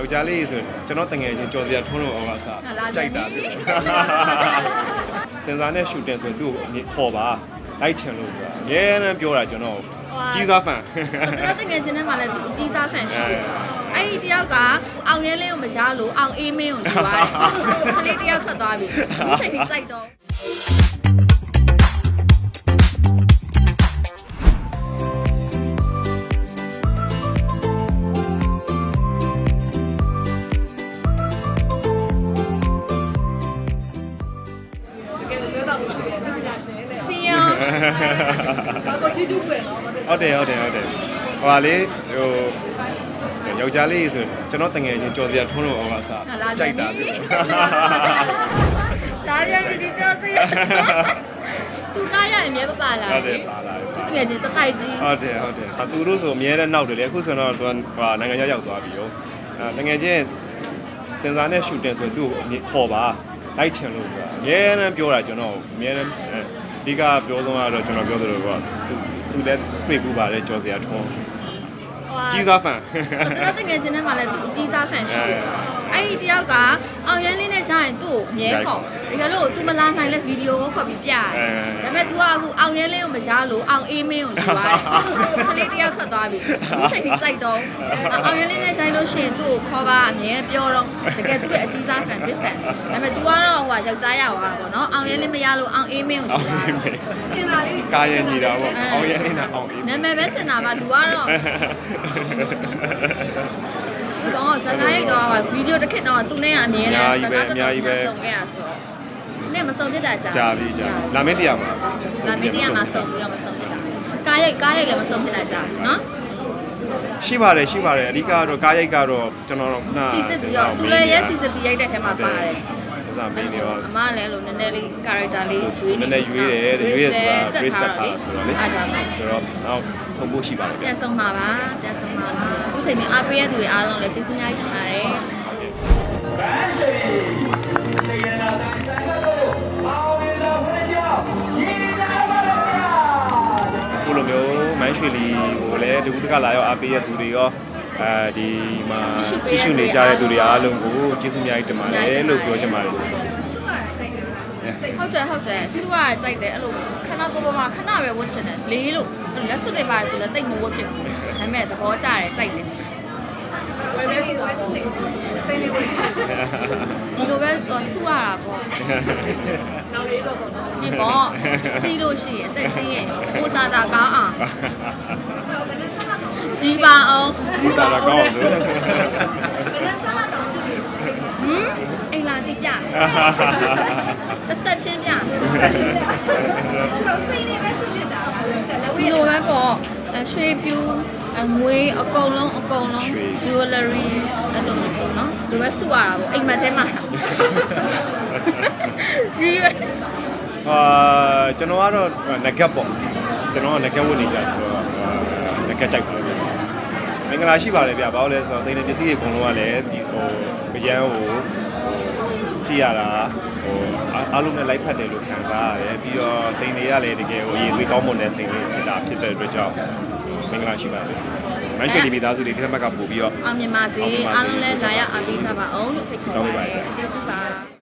ယောက်ျားလေးဆိုကျွန်တော်တငယ်ချင်းကြော်စရာထုံးလို့အောင်အစားဟာလားကြိုက်တာကြိုက်ပြီတင်စားနဲ့ရှူတင်ဆိုသူ့ကိုခေါ်ပါလိုက်ချင်လို့ဆိုတာအများနဲ့ပြောတာကျွန်တော်ဟွာကြီးစားဖန်ကျွန်တော်တငယ်ချင်းထဲမှာလည်းသူအကြီးစားဖန်ရှိတယ်အဲအဲ့ဒီတယောက်ကအောင်ရဲလင်းကိုမရလို့အောင်အေးမင်းကိုယူသွားတယ်ခလေးတယောက်ထွက်သွားပြီဒီချိန်ကြီးကြိုက်တော့ ပြီးရောကိုချီကျူးပဲနော်ဟုတ်တယ်ဟုတ်တယ်ဟုတ်တယ်ဟိုပါလေဟိုယောက်ျားလေးဆိုကျွန်တော်တငယ်ချင်းကြော်စရာထုံးလို့အောင်အစားဟာလားကြိုက်တာကြိုက်ပြီဒါရပြီဒီကြောစိသူကားရအမြဲပပါလာဟုတ်တယ်ပါလာတယ်သူတကယ်ချင်းတတိုက်ကြီးဟုတ်တယ်ဟုတ်တယ်အသူတို့ဆိုအများနဲ့နောက်တယ်လေအခုဆိုတော့သူကဟာနိုင်ငံခြားရောက်သွားပြီရောအဲတကယ်ချင်းတင်စားနဲ့ရှူတင်ဆိုသူ့ကိုခေါ်ပါလိုက်ချင်လို့ဆိုတာအများနဲ့ပြောတာကျွန်တော်အများနဲ့ အဓိကပြောဆုံးကတော့ကျွန်တော်ပြောသလိုကသူသူလည်းတွေ့ပူပါတယ်ကြော်စရာထုံးကြီးစားဖန်ကျွန်တော်တကယ်ချင်းထဲမှာလည်းသူအကြီးစားဖန်ရှိတယ်အဲ့ဒီတယောက်ကအောင်ရဲလင်းနဲ့ ရှာရင်သူ့ကိုအမြဲခေါ်တကယ်လို့ तू မလာနိုင်လဲဗီဒီယိုကိုခေါ်ပြီးပြရတယ်ဒါပေမဲ့ तू ကအခုအောင်ရဲလင်းကိုမရလို့အောင်အေးမင်းကိုယူသွားတယ်ခလေးတယောက်ထွက်သွားပြီဒီချိန်ကြီးကြိုက်တော့အောင်ရဲလင်းနဲ့ဆိုင်လို့ရှိရင်သူ့ကိုခေါ်ပါအမြဲပြောတော့တကယ်သူ့ရဲ့အကြီးစားဖန်ဖြစ်ဖန်ဒါပေမဲ့ तू ကတော့ဟိုယောက်ျားရသွားတာပေါ့နော်အောင်ရဲလင်းမရလို့အောင်အေးမင်းကို အောင် ယူသွား အေး တယ် မေကာယညီတာပေါ့အောင်ရဲနေတာအောင်အေး နာမည်ပဲစင်တာပါလူကတော့ ဒီတော့စကားရိုက်တော့ဗီဒီယိုတစ်ခက်တော့သူနဲ့ကအမြဲတမ်းစကားတော်တော်ဆုံခဲ့ရဆိုတော့နဲ့မဆုံဖြစ်တာကြာကြာပြီကြာလာမင်းတရားမှာလာမီဒီယာမှာဆုံပြီးတော့မဆုံဖြစ်တာကားရိုက်ကားရိုက်လည်းမဆုံဖြစ်တာကြာနော်ရှိပါတယ်ရှိပါတယ်အဓိကတော့ကားရိုက်ကတော့ကျွန်တော်တို့နာစီစစ်ပြီးတော့သူလည်းရဲစီစစ်ပြီးရိုက်တဲ့ထဲမှာပါတယ် ဥစားပေးနေတော့အမလည်းလို့နည်းနည်းလေး character လေးရွေးနနေည်းနည်းရွေးတယ်ရွေးရဆိုတာ Grace တက်ပါဆိုတော့လေအားကြောင့်ဆိုတော့နောက်ဆုံးဖို့ရှိပါတယ်ဗျပြန်ဆုံးပါပါပြန်ဆုံးပါပါအခုချိန်นี้အားပေးရသူတွေအားလုံးလည်းကျေးဇူးများတင်ပါတယ်ခုလိုမျိုးမန်းရွှေလီကိုလည်းဒီခုတကလာရောက်အားပေးရသူတွေရော အဲဒီမှာကြည့်ရှုနေကြတဲ့သူတွေအားလုံးကိုကျေးဇူးများကြီးတင်ပါတယ်လို့ပြောချင်ပါတယ်ဟုတ်တယ်ဟုတ်တယ်သူကကြိုက်တယ်အဲ့လိုခဏကိုပေါ်မှာခဏပဲဝတ်ချင်တယ်လေးလို့လက်စွပ်တွေပါဆိုလည်းတိတ်မဝတ်ဖြစ်ဘူးဒါပေမဲ့သဘောကျတယ်ကြိုက်တယ်ဝယ်နေစီဝယ်စုနေစိတ်နေတယ်ဒီလိုပဲဆူရတာပေါ့နောက်လေးတော့ပေါ့နော်ဒီပေါ့ကြီးလို့ရှိရင်အသက်ကြီးရင်ကိုစားတာကောင်းအောင် ရှိပါအောင်ဒီစားတော့ကောင်းလို့ဘယ်နဲ့ဆက်လာတော့ရှိပြီဟမ်အိမ်လာကြည့်ပြမယ်တစ်ဆက်ချင်းပြမယ်တော့စိတ်နေပဲစုနေတာလည်းဒီဝေးလိုပဲပေါ့အရွှေပြူအငွေအကုန်လုံးအကုန်လုံး jewelry အဲ့လိုမျိုးပေါ့နော်ဒီပဲစုရတာပေါ့အိမ်မက်ထဲမှာကြီးပဲအာကျွန်တော်ကတော့နဂတ်ပေါ့ကျွန်တော်ကနဂတ်ဝတ်နေကြဆိုတော့ နဂတ်ကြိုက်ပါတယ်ဗျမင်္ဂလာရှိပါတယ်ဗျဘာလို့လဲဆိုတော့စိတ်နဲ့ပစ္စည်းတွေအကုန်လုံးကလည်းဒီဟိုအရန်ဟိုကြည့်ရတာဟိုအားလုံးနဲ့လိုက်ဖက်တယ်လို့ခံစားရတယ်ပြီးတော့စိတ်တွေကလည်းတကယ်ဟိုအရေးသွေးကောင်းမွန်တဲ့စိတ်တွေဖြစ်တာဖြစ်တဲ့အတွက်ကြောင့်မင်္ဂလာရှိပါတယ်မန်းရွှေဒီမိသားစုတွေဒီဘက်ကပို့ပြီးတော့အောင်မြင်ပါစေအောင်မြင်ပါစေအားလုံးလည်းလာရောက်အားပေးကြပါအောင်လို့ဖိတ်ခေါ်ပါတယ်ကျေးဇူးပါ